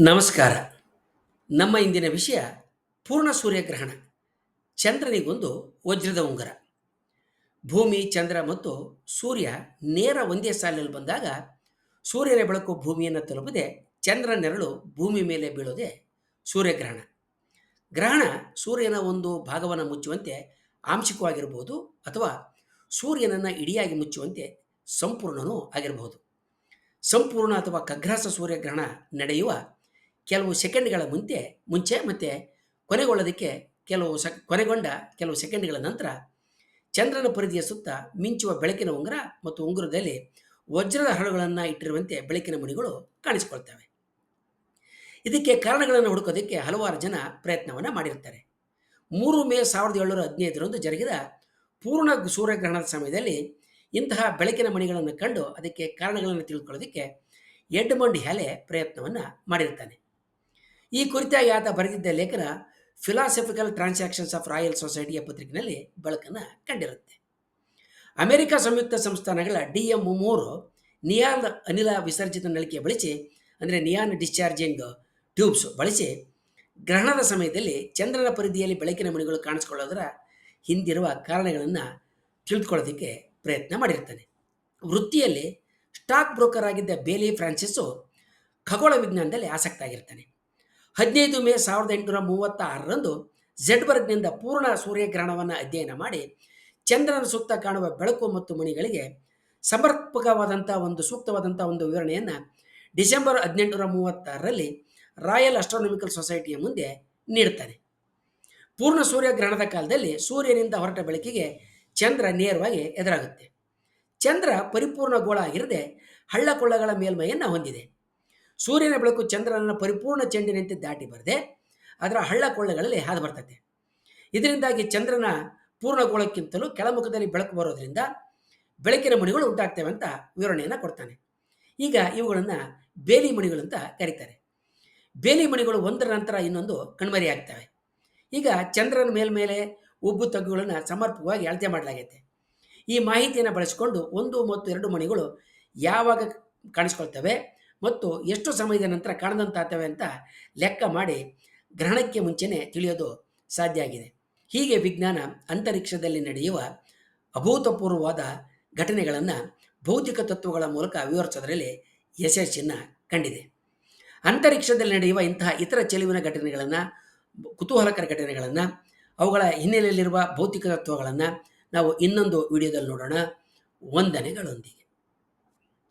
ನಮಸ್ಕಾರ. ನಮ್ಮ ಇಂದಿನ ವಿಷಯ ಪೂರ್ಣ ಸೂರ್ಯಗ್ರಹಣ. ಚಂದ್ರನಿಗೊಂದು ವಜ್ರದ ಉಂಗರ. ಭೂಮಿ, ಚಂದ್ರ ಮತ್ತು ಸೂರ್ಯ ನೇರ ಒಂದೇ ಸಾಲಿನಲ್ಲಿ ಬಂದಾಗ ಸೂರ್ಯನ ಬೆಳಕು ಭೂಮಿಯನ್ನು ತಲುಪದೆ ಚಂದ್ರ ನೆರಳು ಭೂಮಿ ಮೇಲೆ ಬೀಳೋದೆ ಸೂರ್ಯಗ್ರಹಣ. ಗ್ರಹಣ ಸೂರ್ಯನ ಒಂದು ಭಾಗವನ್ನು ಮುಚ್ಚುವಂತೆ ಆಂಶಿಕವಾಗಿರಬಹುದು ಅಥವಾ ಸೂರ್ಯನನ್ನು ಇಡಿಯಾಗಿ ಮುಚ್ಚುವಂತೆ ಸಂಪೂರ್ಣನೂ ಆಗಿರಬಹುದು ಸಂಪೂರ್ಣ ಅಥವಾ ಕಗ್ರಾಸ ಸೂರ್ಯಗ್ರಹಣ ನಡೆಯುವ ಕೆಲವು ಸೆಕೆಂಡ್ಗಳ ಮುಂಚೆ ಮುಂಚೆ ಮತ್ತು ಕೊನೆಗೊಳ್ಳೋದಕ್ಕೆ ಕೆಲವು ಸೆಕ್, ಕೊನೆಗೊಂಡ ಕೆಲವು ಸೆಕೆಂಡ್ಗಳ ನಂತರ ಚಂದ್ರನ ಪರಿಧಿಯ ಸುತ್ತ ಮಿಂಚುವ ಬೆಳಕಿನ ಉಂಗುರ ಮತ್ತು ಉಂಗುರದಲ್ಲಿ ವಜ್ರದ ಹರಳುಗಳನ್ನು ಇಟ್ಟಿರುವಂತೆ ಬೆಳಕಿನ ಮಣಿಗಳು ಕಾಣಿಸಿಕೊಳ್ತವೆ. ಇದಕ್ಕೆ ಕಾರಣಗಳನ್ನು ಹುಡುಕೋದಕ್ಕೆ ಹಲವಾರು ಜನ ಪ್ರಯತ್ನವನ್ನು ಮಾಡಿರ್ತಾರೆ. ಮೂರು ಮೇ ಸಾವಿರದ ಏಳ್ನೂರ ಹದಿನೈದರಂದು ಜರುಗಿದ ಪೂರ್ಣ ಸೂರ್ಯಗ್ರಹಣದ ಸಮಯದಲ್ಲಿ ಇಂತಹ ಬೆಳಕಿನ ಮಣಿಗಳನ್ನು ಕಂಡು ಅದಕ್ಕೆ ಕಾರಣಗಳನ್ನು ತಿಳಿದುಕೊಳ್ಳೋದಕ್ಕೆ ಎಡ್ಮಂಡ್ ಹ್ಯಾಲೆ ಪ್ರಯತ್ನವನ್ನು ಮಾಡಿರ್ತಾನೆ. ಈ ಕುರಿತಾಗಿ ಆತ ಬರೆದಿದ್ದ ಲೇಖನ ಫಿಲಾಸಫಿಕಲ್ ಟ್ರಾನ್ಸಾಕ್ಷನ್ಸ್ ಆಫ್ ರಾಯಲ್ ಸೊಸೈಟಿಯ ಪತ್ರಿಕೆಯಲ್ಲಿ ಬೆಳಕನ್ನು ಕಂಡಿರುತ್ತೆ. ಅಮೆರಿಕ ಸಂಯುಕ್ತ ಸಂಸ್ಥಾನಗಳ ಡಿ ಎಂ ಮೂರು ನಿಯಾನ್ ಅನಿಲ ವಿಸರ್ಜಿತ ನಳಿಕೆ ಬಳಸಿ, ಅಂದರೆ ನಿಯಾನ್ ಡಿಸ್ಚಾರ್ಜಿಂಗ್ ಟ್ಯೂಬ್ಸ್ ಬಳಸಿ, ಗ್ರಹಣದ ಸಮಯದಲ್ಲಿ ಚಂದ್ರನ ಪರಿಧಿಯಲ್ಲಿ ಬೆಳಕಿನ ಮಣಿಗಳು ಕಾಣಿಸ್ಕೊಳ್ಳೋದರ ಹಿಂದಿರುವ ಕಾರಣಗಳನ್ನು ತಿಳಿದುಕೊಳ್ಳೋದಕ್ಕೆ ಪ್ರಯತ್ನ ಮಾಡಿರ್ತಾನೆ. ವೃತ್ತಿಯಲ್ಲಿ ಸ್ಟಾಕ್ ಬ್ರೋಕರ್ ಆಗಿದ್ದ ಬೇಲಿ ಫ್ರಾನ್ಸಿಸ್ಸು ಖಗೋಳ ವಿಜ್ಞಾನದಲ್ಲಿ ಆಸಕ್ತ ಆಗಿರ್ತಾನೆ ಹದಿನೈದು ಮೇ ಸಾವಿರದ ಎಂಟುನೂರ ಮೂವತ್ತಾರರಂದು ಝೆಡ್ಬರ್ಗ್ನಿಂದ ಪೂರ್ಣ ಸೂರ್ಯಗ್ರಹಣವನ್ನು ಅಧ್ಯಯನ ಮಾಡಿ ಚಂದ್ರನ ಸುತ್ತ ಕಾಣುವ ಬೆಳಕು ಮತ್ತು ಮಣಿಗಳಿಗೆ ಸಮರ್ಪಕವಾದಂಥ ಒಂದು ಸೂಕ್ತವಾದಂಥ ಒಂದು ವಿವರಣೆಯನ್ನು ಡಿಸೆಂಬರ್ ಹದಿನೆಂಟುನೂರ ಮೂವತ್ತಾರರಲ್ಲಿ ರಾಯಲ್ ಅಸ್ಟ್ರಾನಮಿಕಲ್ ಸೊಸೈಟಿಯ ಮುಂದೆ ನೀಡ್ತಾನೆ ಪೂರ್ಣ ಸೂರ್ಯಗ್ರಹಣದ ಕಾಲದಲ್ಲಿ ಸೂರ್ಯನಿಂದ ಹೊರಟ ಬೆಳಕಿಗೆ ಚಂದ್ರ ನೇರವಾಗಿ ಎದುರಾಗುತ್ತೆ. ಚಂದ್ರ ಪರಿಪೂರ್ಣ ಗೋಳ ಆಗಿರದೆ ಹಳ್ಳಕೊಳ್ಳಗಳ ಮೇಲ್ಮೈಯನ್ನು ಹೊಂದಿದೆ. ಸೂರ್ಯನ ಬೆಳಕು ಚಂದ್ರನ ಪರಿಪೂರ್ಣ ಚೆಂಡಿನಂತೆ ದಾಟಿ ಬರದೆ ಅದರ ಹಳ್ಳ ಕೊಳ್ಳಗಳಲ್ಲಿ ಹಾದು ಬರ್ತದೆ. ಇದರಿಂದಾಗಿ ಚಂದ್ರನ ಪೂರ್ಣಗೋಳಕ್ಕಿಂತಲೂ ಕೆಳಮುಖದಲ್ಲಿ ಬೆಳಕು ಬರೋದ್ರಿಂದ ಬೆಳಕಿನ ಮಣಿಗಳು ಉಂಟಾಗ್ತವೆ ಅಂತ ವಿವರಣೆಯನ್ನು ಕೊಡ್ತಾನೆ. ಈಗ ಇವುಗಳನ್ನು ಬೇಲಿ ಮಣಿಗಳು ಅಂತ ಕರೀತಾರೆ. ಬೇಲಿ ಮಣಿಗಳು ಒಂದರ ನಂತರ ಇನ್ನೊಂದು ಕಣ್ಮರಿಯಾಗ್ತವೆ ಈಗ ಚಂದ್ರನ ಮೇಲ್ಮೇಲೆ ಉಬ್ಬು ತಗ್ಗುಗಳನ್ನು ಸಮರ್ಪಕವಾಗಿ ಅಳತೆ ಮಾಡಲಾಗೈತೆ. ಈ ಮಾಹಿತಿಯನ್ನು ಬಳಸಿಕೊಂಡು ಒಂದು ಮತ್ತು ಎರಡು ಮಣಿಗಳು ಯಾವಾಗ ಕಾಣಿಸ್ಕೊಳ್ತವೆ? ಮತ್ತು ಎಷ್ಟು ಸಮಯದ ನಂತರ ಕಾಣದಂತಾಗ್ತವೆ ಅಂತ ಲೆಕ್ಕ ಮಾಡಿ ಗ್ರಹಣಕ್ಕೆ ಮುಂಚೆನೇ ತಿಳಿಯೋದು ಸಾಧ್ಯ ಆಗಿದೆ. ಹೀಗೆ ವಿಜ್ಞಾನ ಅಂತರಿಕ್ಷದಲ್ಲಿ ನಡೆಯುವ ಅಭೂತಪೂರ್ವವಾದ ಘಟನೆಗಳನ್ನು ಭೌತಿಕ ತತ್ವಗಳ ಮೂಲಕ ವಿವರಿಸೋದರಲ್ಲಿ ಯಶಸ್ಸನ್ನು ಕಂಡಿದೆ. ಅಂತರಿಕ್ಷದಲ್ಲಿ ನಡೆಯುವ ಇಂತಹ ಇತರ ಚೆಲುವಿನ ಘಟನೆಗಳನ್ನು, ಕುತೂಹಲಕರ ಘಟನೆಗಳನ್ನು, ಅವುಗಳ ಹಿನ್ನೆಲೆಯಲ್ಲಿರುವ ಭೌತಿಕ ತತ್ವಗಳನ್ನು ನಾವು ಇನ್ನೊಂದು ವಿಡಿಯೋದಲ್ಲಿ ನೋಡೋಣ. ವಂದನೆಗಳೊಂದಿಗೆ.